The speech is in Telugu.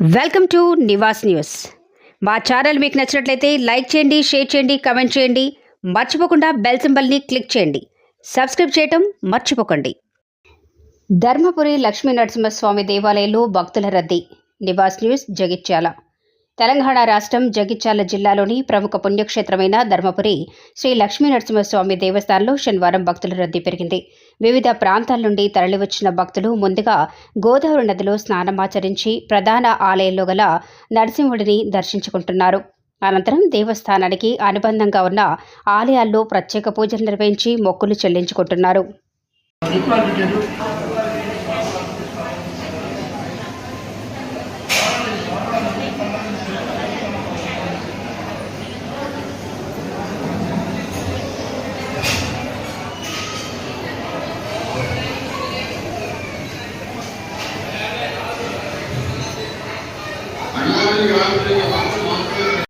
Welcome to Nivas news. మా ఛానల్ మీకు నచ్చినట్లయితే లైక్ చేయండి షేర్ చేయండి కమెంట్ చేయండి. మర్చిపోకుండా బెల్ సింబల్ని క్లిక్ చేయండి. సబ్స్క్రైబ్ చేయటం మర్చిపోకండి. ధర్మపురి లక్ష్మీ నరసింహస్వామి దేవాలయంలో భక్తుల రద్దీ. నివాస్ న్యూస్ జగిత్యాల. తెలంగాణ రాష్ట్రం జగిత్యాల జిల్లాలోని ప్రముఖ పుణ్యక్షేత్రమైన ధర్మపురి శ్రీ లక్ష్మీ నరసింహస్వామి దేవస్థానంలో శనివారం భక్తుల రద్దీ పెరిగింది. వివిధ ప్రాంతాల నుండి తరలివచ్చిన భక్తులు ముందుగా గోదావరి నదిలో స్నానమాచరించి ప్రధాన ఆలయంలో గల నరసింహుడిని దర్శించుకుంటున్నారు. అనంతరం దేవస్థానానికి అనుబంధంగా ఉన్న ఆలయాల్లో ప్రత్యేక పూజలు నిర్వహించి మొక్కులు చెల్లించుకుంటున్నారు.